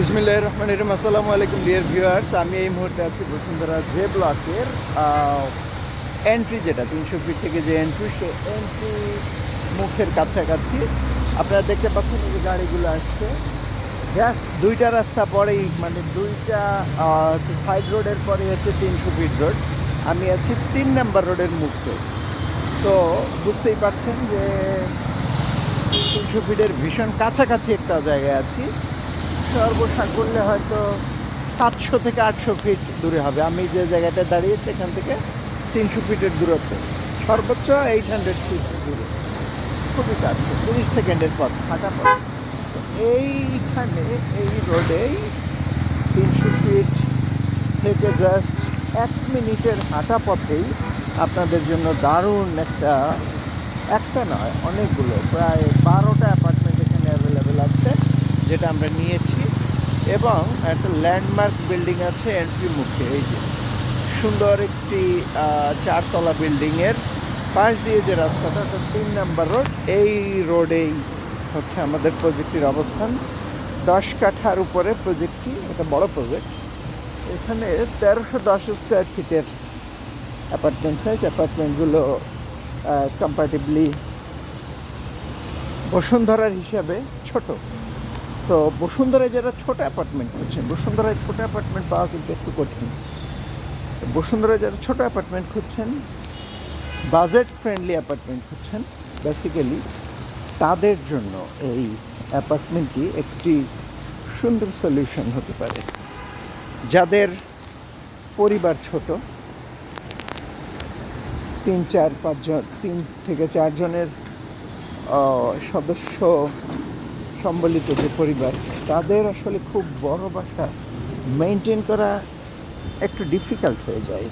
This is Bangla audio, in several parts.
বিসমিল্লাহ রহমান রহিম। আসসালামু আলাইকুম, ডিয়ার ভিউয়ার্স। আমি এই মুহূর্তে আছি বসুন্ধরা জে ব্লকের এন্ট্রি যেটা, তিনশো ফিট থেকে যে এন্ট্রি সে এন্ট্রি মুখের কাছাকাছি। আপনারা দেখতে পাচ্ছেন যে গাড়িগুলো আসছে। জাস্ট দুইটা রাস্তা পরেই মানে দুইটা সাইড রোডের পরে হচ্ছে তিনশো ফিট রোড আমি আছি তিন নাম্বার রোডের মুখে। তো বুঝতেই পারছেন যে তিনশো ফিটের ভীষণ কাছাকাছি একটা জায়গায় আছি। সর্বসাক করলে হয়তো সাতশো থেকে আটশো ফিট দূরে হবে। আমি যে জায়গাটা দাঁড়িয়েছি এখান থেকে তিনশো ফিটের দূরত্ব। সর্বোচ্চ এইট হান্ড্রেড ফিট দূরে। খুবই কাছে, তিরিশ সেকেন্ডের পথ হাঁটা পথ। এইখানে, এই রোডেই তিনশো ফিট থেকে জাস্ট এক মিনিটের হাঁটা পথেই আপনাদের জন্য দারুণ একটা একটা নয়, অনেকগুলো, প্রায় বারোটা আছে যেটা আমরা নিয়েছি, এবং একটা ল্যান্ডমার্ক বিল্ডিং আছে এন্ট্রি মুখে, এই যে। সুন্দর একটি চারতলা বিল্ডিংয়ের পাশ দিয়ে যে রাস্তাটা, ওটা তিন নাম্বার রোড এই রোডেই হচ্ছে আমাদের প্রজেক্টের অবস্থান। দশ কাঠার উপরে প্রজেক্টটি এটা বড় প্রজেক্ট এখানে তেরোশো দশ স্কোয়ার ফিটের অ্যাপার্টমেন্ট সাইজ অ্যাপার্টমেন্টগুলো কম্পারেটিভলি বসুন্ধরার হিসাবে ছোট। তো বসুন্ধরায় যারা ছোট অ্যাপার্টমেন্ট খুঁজছেন, বসুন্ধরায় ছোট অ্যাপার্টমেন্ট পাওয়া কিন্তু একটু কঠিন। বসুন্ধরায় যারা ছোট অ্যাপার্টমেন্ট খুঁজছেন, বাজেট ফ্রেন্ডলি অ্যাপার্টমেন্ট খুঁজছেন বেসিক্যালি তাদের জন্য এই অ্যাপার্টমেন্টটি একটি সুন্দর সলিউশন হতে পারে। যাদের পরিবার ছোট, তিন চার পাঁচজন, তিন থেকে চারজনের সদস্য সম্বলিত যে পরিবার, তাদের আসলে খুব বড় বাসা মেনটেন করা একটু ডিফিকাল্ট হয়ে যায়।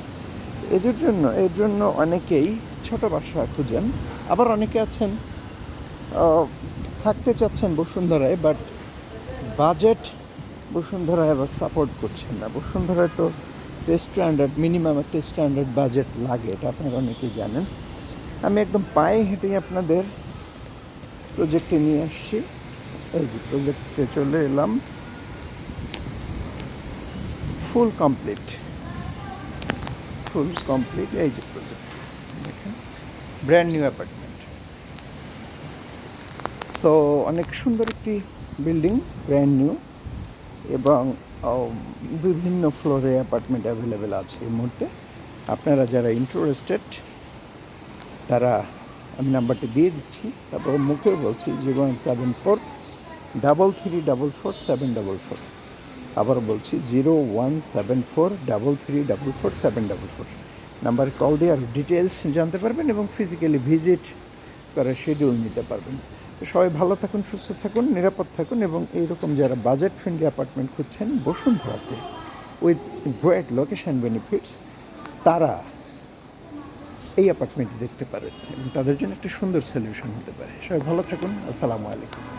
এদের জন্য, এর জন্য অনেকেই ছোট বাসা খুঁজেন, আবার অনেকে আছেন থাকতে চাচ্ছেন বসুন্ধরায় বাট বাজেট বসুন্ধরায় আবার সাপোর্ট করছেন না। বসুন্ধরায় তো স্ট্যান্ডার্ড মিনিমাম একটা স্ট্যান্ডার্ড বাজেট লাগে, এটা আপনারা অনেকেই জানেন। আমি একদম পায়ে হেঁটে আপনাদের প্রজেক্টে নিয়ে আসছি। এই প্রজেক্টে চলে এলাম। ফুল কমপ্লিট ফুল কমপ্লিট এই যে প্রজেক্ট দেখেন ব্র্যান্ড নিউ অ্যাপার্টমেন্ট সো অনেক সুন্দর একটি বিল্ডিং ব্র্যান্ড নিউ এবং বিভিন্ন ফ্লোরে অ্যাপার্টমেন্ট অ্যাভেলেবেল আছে এই মুহূর্তে। আপনারা যারা ইন্টারেস্টেড তারা, আমি নাম্বারটি দিয়ে দিচ্ছি। তারপর মুখেও বলছি zero one seven four double three double four seven double four আবার বলছি zero one seven four double three double four seven double four number call দিয়ে আরও ডিটেলস জানতে পারবেন এবং ফিজিক্যালি ভিজিট করার শিডিউল নিতে পারবেন। সবাই ভালো থাকুন, সুস্থ থাকুন, নিরাপদ থাকুন এবং এইরকম যারা বাজেট ফ্রেন্ডলি অ্যাপার্টমেন্ট খুঁজছেন বসুন্ধরাতে উইথ গ্রেট লোকেশন বেনিফিটস তারা এই অ্যাপার্টমেন্টটি দেখতে পারেন এবং তাদের জন্য একটা সুন্দর সলিউশন হতে পারে। সবাই ভালো থাকুন, আসসালামু আলাইকুম।